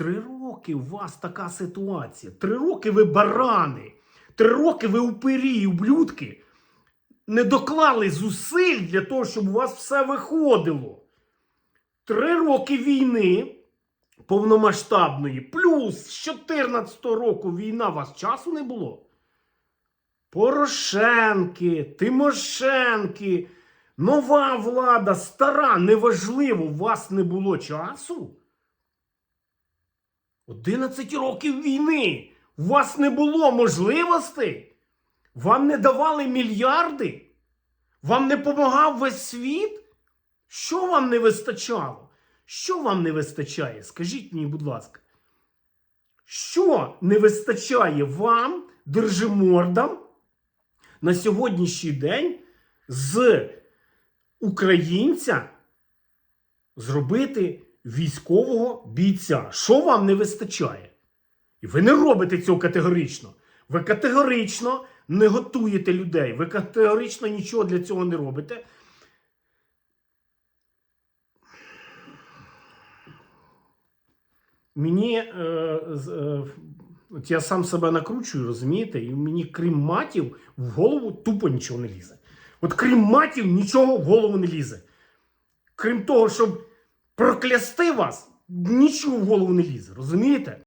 Три роки у вас така ситуація. Три роки ви барани. Три роки ви упирі і ублюдки. Не доклали зусиль для того, щоб у вас все виходило. Три роки війни повномасштабної, плюс з 14 року війна, у вас часу не було. Порошенки, Тимошенки, нова влада, стара, неважливо, у вас не було часу. 11 років війни. У вас не було можливостей. Вам не давали мільярди. Вам не допомагав весь світ. Що вам не вистачало? Що вам не вистачає? Skажіть мені, будь ласка. Що не вистачає вам, держимордам, на сьогоднішній день з українця зробити військового бійця? Що вам не вистачає? І ви не робите цього категорично. Ви категорично не готуєте людей. Ви категорично нічого для цього не робите. Мені е, е, от я сам себе накручую, розумієте? І мені, крім матів, в голову тупо нічого не лізе. От крім матів, нічого в голову не лізе. Крім того, щоб проклясти вас, нічого в голову не лізе, розумієте?